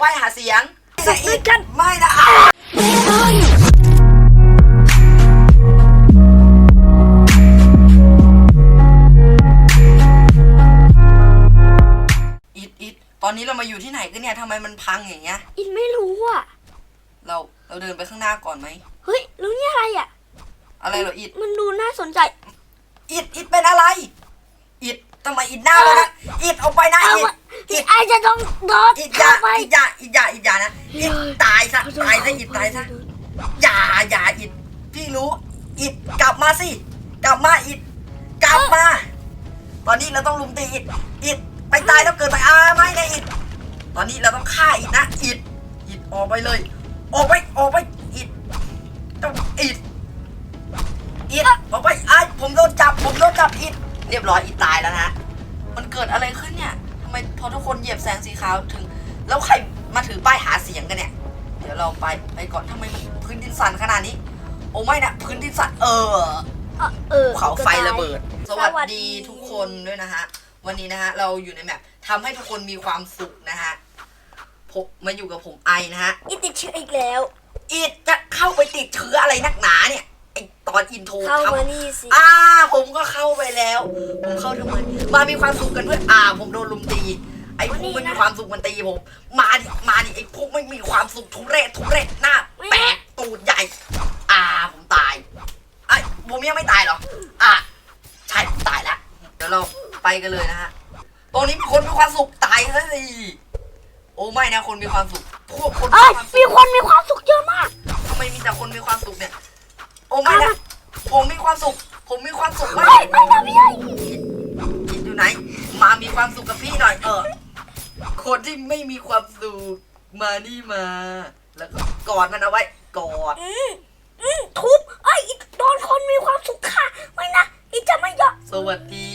ป้ายหาเสียงสุดด้วยกันไม่นะอะอิดอิดตอนนี้เรามาอยู่ที่ไหนกันเนี่ยทำไมมันพังอย่างเงี้ย อินไม่รู้อะ เราเราเดินไปข้างหน้าก่อนไหม เฮ้ยแล้วนี่อะไรอะ อะไรเหรออิดมันดูน่าสนใจอิดอิดเป็นอะไร อิดทำไมอิดหน้าเลยนะอิดเอาไปนะเอาอิดวะ อิดไอจะต้องโดนอิดอย่าเข้าไปอิดอย่าอิดอย่าอิดอย่านะอิดตายซะตายซะอิดตายซะอย่าอย่าอิดพี่รู้อิดกลับมาสิกลับมาอิดกลับมา ตอนนี้เราต้องลุมตีอิดอิดไปตายแล้วเกิดไปอ่าไม่นะอิดตอนนี้เราต้องฆ่าอิดนะอิดอิดออกไปเลย ออกไปออกไปอิดต้องอิดอิดออกไปไอ้ายผมโดนจับผมโดนจับอิดเรียบร้อยอิดตายแล้วนะมันเกิดอะไรขึ้นเนี่ยทำไมพอทุกคนเหยียบแสงสีขาวถึง แล้วใครมาถือป้ายหาเสียงกันเนี่ย เดี๋ยวเราไปไปก่อนทำไมมันพื้นดินสั่นขนาดนี้ โอ้ไม่นะพื้นดินสั่นเออเออเออภูเขาไฟระเบิดสวัสสวัสดีทุกคนด้วยนะฮะ วันนี้นะฮะเราอยู่ในแมปทำให้ทุกคนมีความสุขนะฮะผมมาอยู่กับผมไอนะฮะอินติดเชื้ออีกแล้วอีดจะเข้าไปติดเชื้ออะไรนักหนาเนี่ยไอ ตอนอินโทรเข้าทำมานี่สิ อ่า ผมก็เข้าไปแล้ว ผมเข้าทำไมมามีความสุขกันเพื่อนอ่า ผมโดนลุมตี ไอ้พวกไม่มีความสุขมันตีผม มาดิ มาดิไอ้พวกไม่มีความสุขทุเรศทุเรศหน้าแปะตูดใหญ่ อ่า ผมตายไอ้ยผมยังไม่ตายเหรอ อ่าใช่ผมตายแล้วเดี๋ยวเราไปกันเลยนะฮะ ตรงนี้มีคนมีความสุขตายซะสิโอ้ไม่นะคนมีความสุขพวกคนเอ้มียความสุมีขคนมีความสุขเยอะมากทำไมมีแต่คนมีความสุขเนี่ย โอ้ไม่นะผมมีความสุข ผมมีความสุขไม่มากไม่นะพี่ไอกินอยู่ไหน มามีความสุขกับพี่หน่อยเออคนที่ไม่มีความสุขมานี่มา แล้วก็กอดมันเอาไว้กอดอืมอืมทุบไอ้ยโดนคนมีความสุขค่ะ ไม่นะอีจะไม่ยอมสวัสดี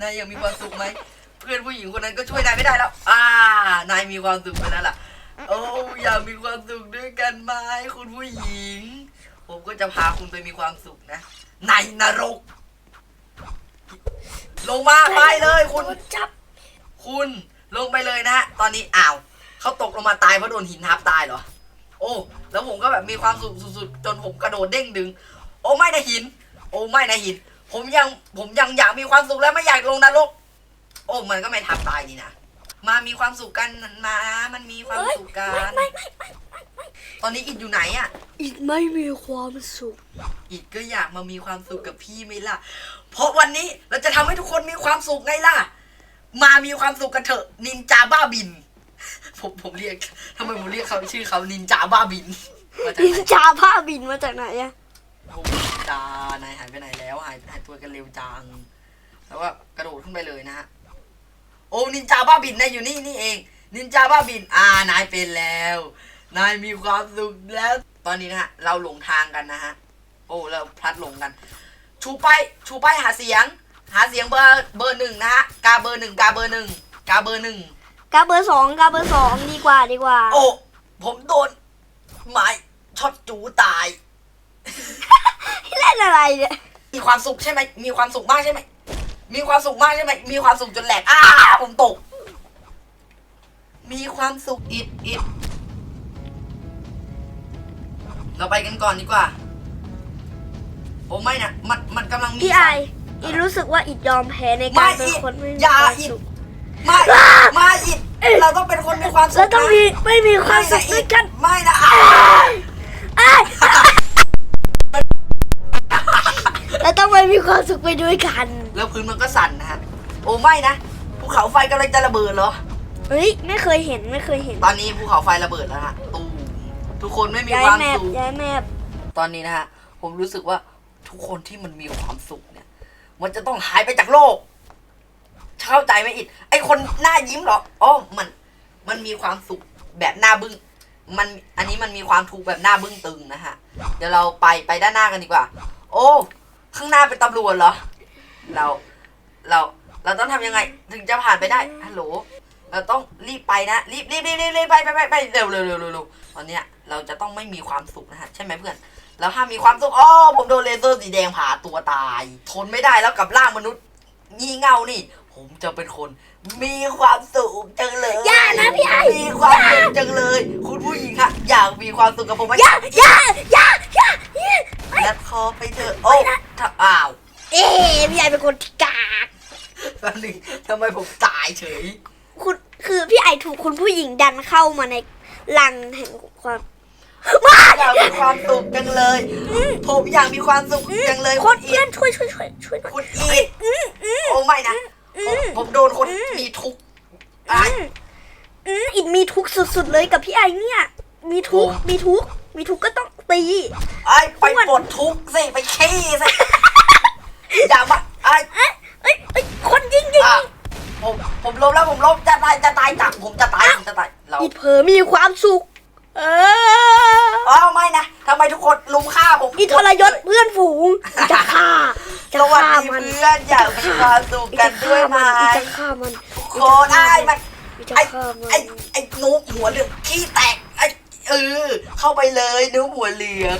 นายยังมีความสุขไหมเพื่อนผู้หญิงคนนั้นก็ช่วยนายไม่ได้แล้ว อ่านายมีความสุขไปแล้วล่ะ โอ้อยากมีความสุขด้วยกันไหมคุณผู้หญิง ผมก็จะพาคุณไปมีความสุขนะ ในนรก ลงมาไปเลยคุณโดนจับ คุณลงไปเลยนะฮะ ตอนนี้อ้าวเขาตกลงมาตายเพราะโดนหินทับตายเหรอ โอ้ แล้วผมก็แบบมีความสุขสุดๆ จนผมกระโดดเด้งดึง โอ้ไม่นะหิน โอ้ไม่นะหิน ผมยังผมยังอยากมีความสุขและไม่อยากลงนรก โอ้มันก็ไม่ทับตายนี่นะ มามีความสุขกันมา มันมีความเอ้ยสุขกัไม่นไม่ไม่ไม่ไม่ไม่ ตอนนี้อิดอยู่ไหนอะอีกไม่มีความสุข อิดก็อยากมามีความสุขกับพี่ไหมล่ะ เพราะวันนี้เราจะทำให้ทุกคนมีความสุขไงล่ะ มามีความสุขกันเถอะ นินจาบ้าบิน ผมผมเรียกทำไมผมเรียกเขาชื่อเขานินจาบ้าบินมาจากนิไหนนจาผ้าบินมาจากไหนอะโอ้นินจานายหายไปไหนแล้วหายหายตัวกันเร็วจังแล้วก็กระโดดขึ้นไปเลยนะฮะ โอ้นินจาบ้าบินนายอยู่นี่นี่เอง นินจาบ้าบิน อ่านายเป็นแล้ว นายมีความสุขแล้ว ตอนนี้นะฮะ เราหลงทางกันนะฮะ โอ้ เราพลัดหลงกัน ชูป้ายชูป้ายหาเสียง หาเสียงเบอร์เบอร์หนึ่งนะฮะ กาเบอร์หนึ่งกาเบอร์หนึ่งกาเบอร์หนึ่งกาเบอร์สองกาเบอร์สองดีกว่าดีกว่า โอ้ ผมโดนไม้ช็อตจูตาย เล่นอะไรเนี่ย มีความสุขใช่ไหม มีความสุขมากใช่ไหม มีความสุขมากใช่ไหม มีความสุขจนแหลก อ้า ผมตก มีความสุขอิดอิด เราไปกันก่อนดีกว่า โอ้ไม่นะมันมันกำลังมีพี่ไออีรู้สึกว่าอียอมแพ้ในไม่การเป็นอิดคนไม่มีอย่าความอิดสุขไม่ไม่อิดเราต้องเป็นคนมีความสุขแล้วต้องนะมีไม่มีความสุขด้วยกันไม่นะอ้าเอ้ยแล้วต้องไม่มีความสุขไปด้วยกัน แล้วพื้นมันก็สั่นนะฮะโอ้ไม่นะภูเขาไฟกำลังจะระเบิดเหรอเฮ้ยไม่เคยเห็นไม่เคยเห็น ตอนนี้ภูเขาไฟระเบิดแล้วฮะตูม ทุกคนไม่มีย้าคยวามแมพสุข ย้ายแมพตอนนี้นะฮะ ผมรู้สึกว่าทุกคนที่มันมีความสุขเนี่ย มันจะต้องหายไปจากโลก เข้าใจไหมอิดไอคนหน้ายิ้มเหรออ๋อมัน มันมีความสุขแบบหน้าบึ้ง มัน อันนี้มันมีความทุกข์แบบหน้าบึ้งตึงนะฮะ เดี๋ยวเราไปไปด้านหน้ากันดีกว่า โอ้ ข้างหน้าเป็นตำรวจเหรอ เรา เรา เราต้องทำยังไง ถึงจะผ่านไปได้ ฮัลโหล เราต้องรีบไปนะรีบรีบรีบรีบรีบไปไปไปไปเร็วเร็วเร็วเร็วเร็วตอนเนี้ยเราจะต้องไม่มีความสุขนะฮะใช่ไหมเพื่อนแล้วห้ามมีความสุขอ๋อผมโดนเลเซอร์สีแดงผ่าตัวตาย ทนไม่ได้แล้วกับร่างมนุษย์งี่เง่านี่ ผมจะเป็นคน มีความสุขจังเลยอย่านะพี่ไอมีความสุขจังเลย คุณผู้หญิงค่ะอยากมีความสุขกับผมไหมอย่าอย่าอย่าอย่าอย่าและคอไปเถอะโอ้ถ้าอ้าว เอ๊ะพี่ไอเป็นคนที่กากแป๊บนึงทำไมผมตายเฉย คุณคือพี่ไอถูกคุณผู้หญิงดันเข้ามาในลังแห่งความมาอยากมีความสุขจังเลย ผมอยากมีความสุขจังเลยคคุนณอีเพื่อนทช่วยช่วยช่วยช่วยหน่อยคุณอีทโอ้ไม่นะผมผมโดนคนมีทุกข์ไอ้อืมอิดมีทุกข์สุดๆเลยกับพี่ไอเนี่ย มีทุกข์โอ้มีทุกข์มีทุกข์ก็ต้องตีไอ้ไปปลดทุกข์สิไปขี้สิ เราอิดเผลอมีความสุข เอออ้าวไม่นะทำไมทุกคนลุมฆ่าผมอิดทรยศเพื่อนฝูงอิดจะฆ่าจะสวัสฆ่าดีมันเพื่อนอยากมีความสุขอิดกัจะนด้วฆ่ายไหมมันอิดจะฆ่ามันโคตรไอ้มันอิดจะไอ้ฆ่ามันไอ้ไอ้หนูหัวเหลืองขี้แตกไอ้เออเข้าไปเลยหนูหัวเหลือง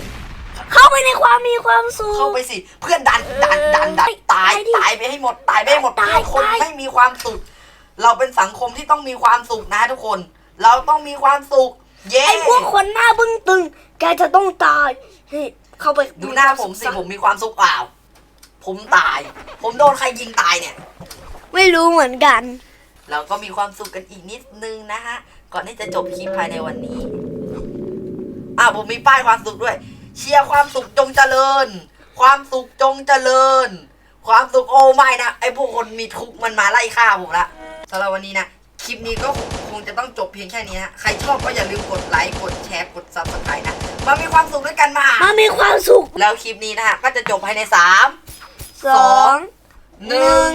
เข้าไปในความมีความสุขเข้าไปสิเพื่อนดันดันดันดันเออตายตายดิตายไปให้หมดตายไปให้หมดตายเพื่อคนตาย ไม่มีความสุขเราเป็นสังคมที่ต้องมีความสุขนะทุกคน เราต้องมีความสุข เย้ไอ้พวกคนหน้าบึ้งตึง แกจะต้องตายเฮ้ยเข้าไปดูหน้าผมสิผมมีความสุขเปล่า ผมตาย ผมโดนใครยิงตายเนี่ย ไม่รู้เหมือนกัน เราก็มีความสุขกันอีกนิดนึงนะฮะ ก่อนที่จะจบคลิปภายในวันนี้อ้าวผมมีป้ายความสุขด้วย เชียร์ความสุขจงเจริญ ความสุขจงเจริญ ความสุขโอ้ไม่นะไอพวกคนมีทุกข์มันมาไล่ฆ่าผมละสำหรับวันนี้นะค ลิปนี้ก็คงจะต้องจบเพียงแค่นี้ฮะ ใครชอบก็อย่าลืมกดไลค์ กดแชร์ กด subscribe นะ มามีความสุขด้วยกันมา มามีความสุข แล้วคลิปนี้นะฮะ ก็จะจบภายในสามสองหนึ่ง